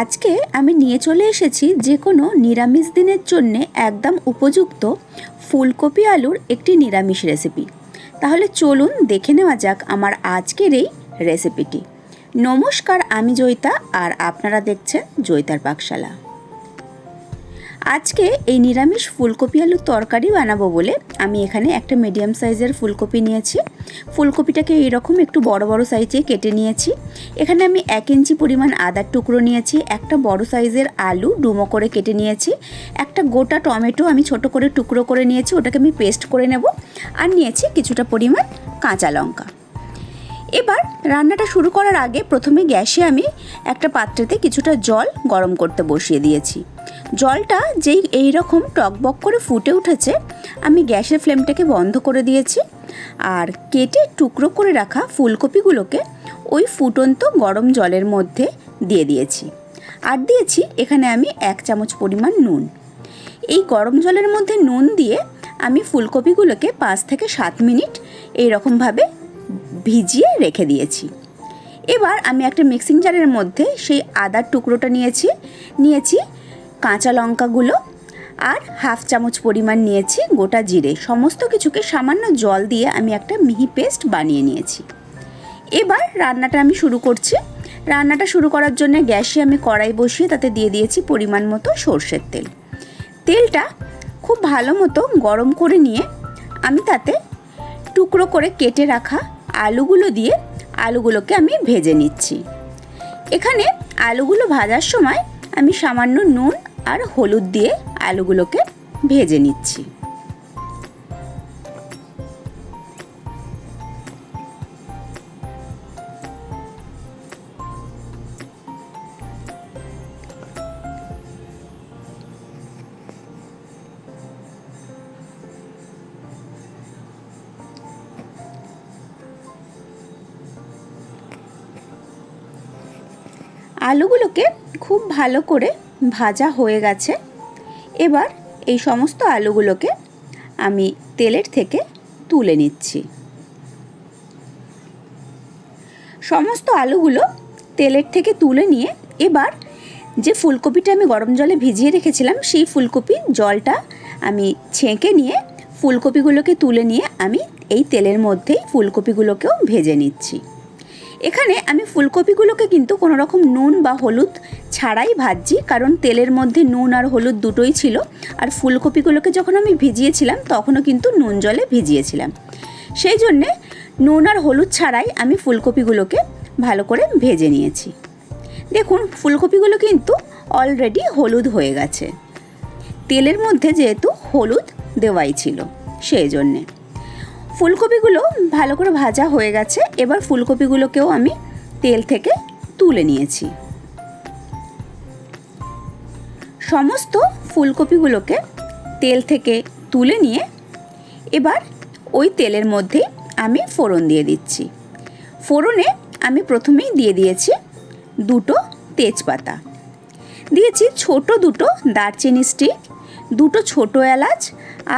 আজকে আমি নিয়ে চলে এসেছি যে কোনো নিরামিষ দিনের জন্যে একদম উপযুক্ত ফুলকপি আলুর একটি নিরামিষ রেসিপি তাহলে চলুন দেখে নেওয়া যাক আমার আজকের এই রেসিপিটি নমস্কার, আমি জয়িতা, আর আপনারা দেখছেন জয়িতার পাকশালা। আজকে এই নিরামিষ ফুলকপি আলুর তরকারি বানাবো বলে আমি এখানে একটা মিডিয়াম সাইজের ফুলকপি নিয়েছি। ফুলকপিটাকে এইরকম একটু বড় বড় সাইজে কেটে নিয়েছি। এখানে আমি এক ইঞ্চি পরিমাণ আদার টুকরো নিয়েছি, একটা বড় সাইজের আলু ডুমো করে কেটে নিয়েছি, একটা গোটা টমেটো আমি ছোট করে টুকরো করে নিয়েছি, ওটাকে আমি পেস্ট করে নেব আর নিয়েছি কিছুটা পরিমাণ কাঁচা লঙ্কা। এবার রান্নাটা শুরু করার আগে প্রথমে গ্যাসে আমি একটা পাত্রেতে কিছুটা জল গরম করতে বসিয়ে দিয়েছি। জলটা যেই এই রকম টকবক করে ফুটে উঠেছে, আমি গ্যাসের ফ্লেমটাকে বন্ধ করে দিয়েছি আর কেটে টুকরো করে রাখা ফুলকপিগুলোকে ওই ফুটন্ত গরম জলের মধ্যে দিয়ে দিয়েছি। আর দিয়েছি এখানে আমি এক চামচ পরিমাণ নুন। এই গরম জলের মধ্যে নুন দিয়ে আমি ফুলকপিগুলোকে পাঁচ থেকে সাত মিনিট এই রকমভাবে ভিজিয়ে রেখে দিয়েছি। এবার আমি একটা মিক্সিং জারের মধ্যে সেই আদার টুকরোটা নিয়েছি নিয়েছি কাঁচা লঙ্কাগুলো আর হাফ চামচ পরিমাণ নিয়েছি গোটা জিরে। সমস্ত কিছুকে সামান্য জল দিয়ে আমি একটা মিহি পেস্ট বানিয়ে নিয়েছি। এবার রান্নাটা আমি শুরু করছি। রান্নাটা শুরু করার জন্য গ্যাসে আমি কড়াই বসিয়ে তাতে দিয়ে দিয়েছি পরিমাণ মতো সর্ষের তেল। তেলটা খুব ভালো মতো গরম করে নিয়ে আমি তাতে টুকরো করে কেটে রাখা আলুগুলো দিয়ে আলুগুলোকে আমি ভেজে নিচ্ছি। এখানে আলুগুলো ভাজার সময় আমি সামান্য নুন আর হলুদ দিয়ে আলুগুলোকে ভেজে নিচ্ছি। আলুগুলোকে খুব ভালো করে ভাজা হয়ে গেছে। এবার এই সমস্ত আলুগুলোকে আমি তেলের থেকে তুলে নিচ্ছি। সমস্ত আলুগুলো তেলের থেকে তুলে নিয়ে এবার যে ফুলকপিটা আমি গরম জলে ভিজিয়ে রেখেছিলাম, সেই ফুলকপির জলটা আমি ছেঁকে নিয়ে ফুলকপিগুলোকে তুলে নিয়ে আমি এই তেলের মধ্যেই ফুলকপিগুলোকেও ভেজে নিচ্ছি। এখানে আমি ফুলকপিগুলোকে কিন্তু কোনো রকম নুন বা হলুদ ছাড়াই ভাজছি, কারণ তেলের মধ্যে নুন আর হলুদ দুটোই ছিল। আর ফুলকপিগুলোকে যখন আমি ভিজিয়েছিলাম, তখনও কিন্তু নুন জলে ভিজিয়েছিলাম। সেই জন্যে নুন আর হলুদ ছাড়াই আমি ফুলকপিগুলোকে ভালো করে ভেজে নিয়েছি। দেখুন, ফুলকপিগুলো কিন্তু অলরেডি হলুদ হয়ে গেছে। তেলের মধ্যে যেহেতু হলুদ দেওয়াই ছিল, সেই জন্যে। ফুলকপিগুলো ভালো করে ভাজা হয়ে গেছে, এবার ফুলকপিগুলোকেও আমি তেল থেকে তুলে নিয়েছি। সমস্ত ফুলকপিগুলোকে তেল থেকে তুলে নিয়ে এবার ওই তেলের মধ্যে আমি ফোড়ন দিয়ে দিচ্ছি। ফোড়নে আমি প্রথমেই দিয়ে দিয়েছি দুটো তেজপাতা। দিয়েছি ছোট দুটো দারচিনি স্টিক, দুটো ছোটো এলাচ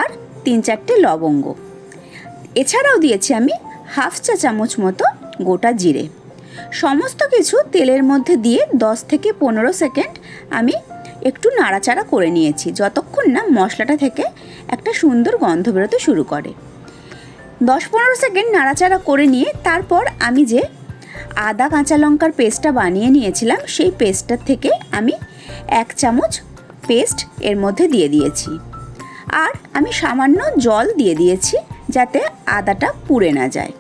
আর তিন চারটে লবঙ্গ। এছাড়াও দিয়েছি আমি হাফ চা চামচ মতো গোটা জিরে। সমস্ত কিছু তেলের মধ্যে দিয়ে 10 থেকে পনেরো সেকেন্ড আমি একটু নাড়াচাড়া করে নিয়েছি, যতক্ষণ না মশলাটা থেকে একটা সুন্দর গন্ধ বেরোতে শুরু করে। দশ পনেরো সেকেন্ড নাড়াচাড়া করে নিয়ে তারপর আমি যে আদা কাঁচা লঙ্কার পেস্টটা বানিয়ে নিয়েছিলাম, সেই পেস্টটার থেকে আমি এক চামচ পেস্ট এর মধ্যে দিয়ে দিয়েছি। আর আমি সামান্য জল দিয়ে দিয়েছি যাতে আদাটা পুড়ে না যায়।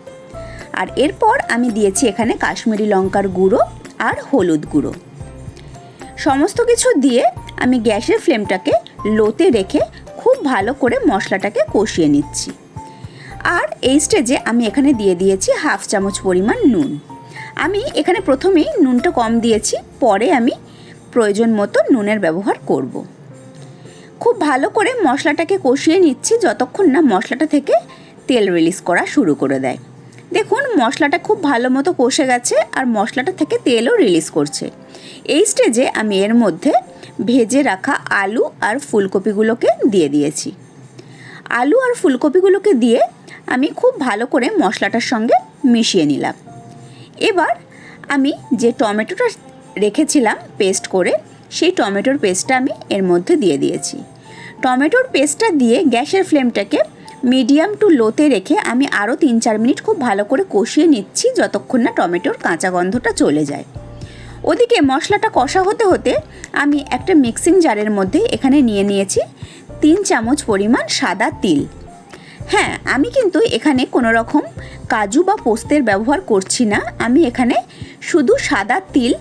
আর এরপর আমি দিয়েছি এখানে কাশ্মীরি লঙ্কার গুঁড়ো আর হলুদ গুঁড়ো। সমস্ত কিছু দিয়ে আমি গ্যাসের ফ্লেমটাকে লোতে রেখে খুব ভালো করে মশলাটাকে কষিয়ে নিচ্ছি। আর এই স্টেজে আমি এখানে দিয়ে দিয়েছি হাফ চামচ পরিমাণ নুন। আমি এখানে প্রথমেই নুনটা কম দিয়েছি, পরে আমি প্রয়োজন মতো নুনের ব্যবহার করব। খুব ভালো করে মশলাটাকে কষিয়ে নিচ্ছি যতক্ষণ না মশলাটা থেকে তেল রিলিজ করা শুরু করে দেয়। দেখুন, মশলাটা খুব ভালো মতো কষে গেছে আর মশলাটা থেকে তেলও রিলিজ করছে। এই স্টেজে আমি এর মধ্যে ভেজে রাখা আলু আর ফুলকপিগুলোকে দিয়ে দিয়েছি। আলু আর ফুলকপিগুলোকে দিয়ে আমি খুব ভালো করে মশলাটার সঙ্গে মিশিয়ে নিলাম। এবার আমি যে টমেটোটা রেখেছিলাম পেস্ট করে, সেই টমেটোর পেস্টটা আমি এর মধ্যে দিয়ে দিয়েছি। টমেটোর পেস্টটা দিয়ে গ্যাসের ফ্লেমটাকে মিডিয়াম টু লোতে রেখে আমি আরও তিন চার মিনিট খুব ভালো করে কষিয়ে নিচ্ছি যতক্ষণ না টমেটোর কাঁচা গন্ধটা চলে যায়। ওদিকে মশলাটা কষা হতে হতে আমি একটা মিক্সিং জারের মধ্যে এখানে নিয়ে নিয়েছি তিন চামচ পরিমাণ সাদা তিল। হ্যাঁ আমি কিন্তু এখানে কোনো রকম কাজু বা পোস্তের ব্যবহার করছি না। আমি এখানে শুধু সাদা তিল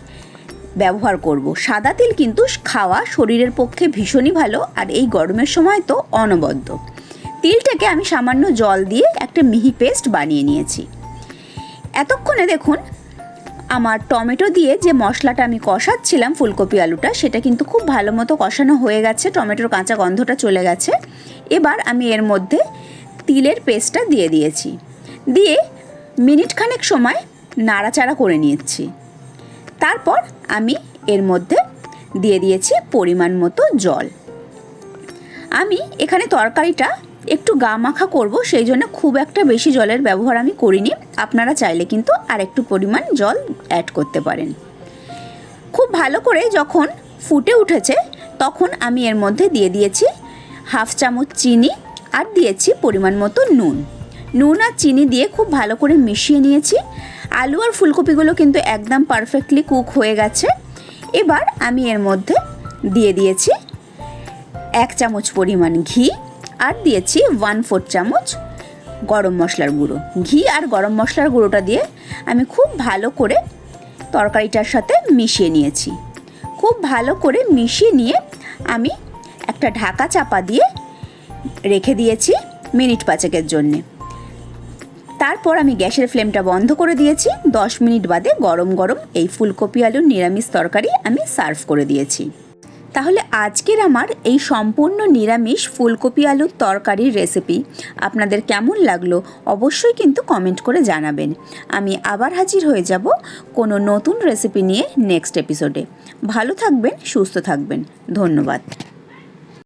ব্যবহার করব। সাদা তিল কিন্তু খাওয়া শরীরের পক্ষে ভীষণই ভালো আর এই গরমের সময় তো অনবদ্য। তিলটাকে আমি সামান্য জল দিয়ে একটা মিহি পেস্ট বানিয়ে নিয়েছি। এতক্ষণে দেখুন, আমার টমেটো দিয়ে যে মশলাটা আমি কষাচ্ছিলাম ফুলকপি আলুটা, সেটা কিন্তু খুব ভালো মতো কষানো হয়ে গেছে, টমেটোর কাঁচা গন্ধটা চলে গেছে। এবার আমি এর মধ্যে তিলের পেস্টটা দিয়ে দিয়েছি। দিয়ে মিনিট খানেক সময় নাড়াচাড়া করে নিচ্ছি। তারপর আমি এর মধ্যে দিয়ে দিয়েছি পরিমাণ মতো জল। আমি এখানে তরকারিটা একটু গা মাখা করব, সেই জন্য খুব একটা বেশি জলের ব্যবহার আমি করিনি। আপনারা চাইলে কিন্তু আর একটু পরিমাণ জল অ্যাড করতে পারেন। খুব ভালো করে যখন ফুটে উঠেছে, তখন আমি এর মধ্যে দিয়ে দিয়েছি হাফ চামচ চিনি আর দিয়েছি পরিমাণ মতো নুন। নুন আর চিনি দিয়ে খুব ভালো করে মিশিয়ে নিয়েছি। আলু আর ফুলকপিগুলো কিন্তু একদম পারফেক্টলি কুক হয়ে গেছে। এবার আমি এর মধ্যে দিয়ে দিয়েছি এক চামচ পরিমাণ ঘি আর দিয়েছি ওয়ান ফোর চামচ গরম মশলার গুঁড়ো। ঘি আর গরম মশলার গুঁড়োটা দিয়ে আমি খুব ভালো করে তরকারিটার সাথে মিশিয়ে নিয়েছি। খুব ভালো করে মিশিয়ে নিয়ে আমি একটা ঢাকা চাপা দিয়ে রেখে দিয়েছি মিনিট পাঁচেকের জন্যে। তারপর আমি গ্যাসের ফ্লেমটা বন্ধ করে দিয়েছি। দশ মিনিট বাদে গরম গরম এই ফুলকপি আলুর নিরামিষ তরকারি আমি সার্ভ করে দিয়েছি। তাহলে আজকের আমার এই সম্পূর্ণ নিরামিষ ফুলকপি আলুর তরকারির রেসিপি আপনাদের কেমন লাগল অবশ্যই কিন্তু কমেন্ট করে জানাবেন। আমি আবার হাজির হয়ে যাব কোনো নতুন রেসিপি নিয়ে নেক্সট এপিসোডে ভালো থাকবেন, সুস্থ থাকবেন। ধন্যবাদ।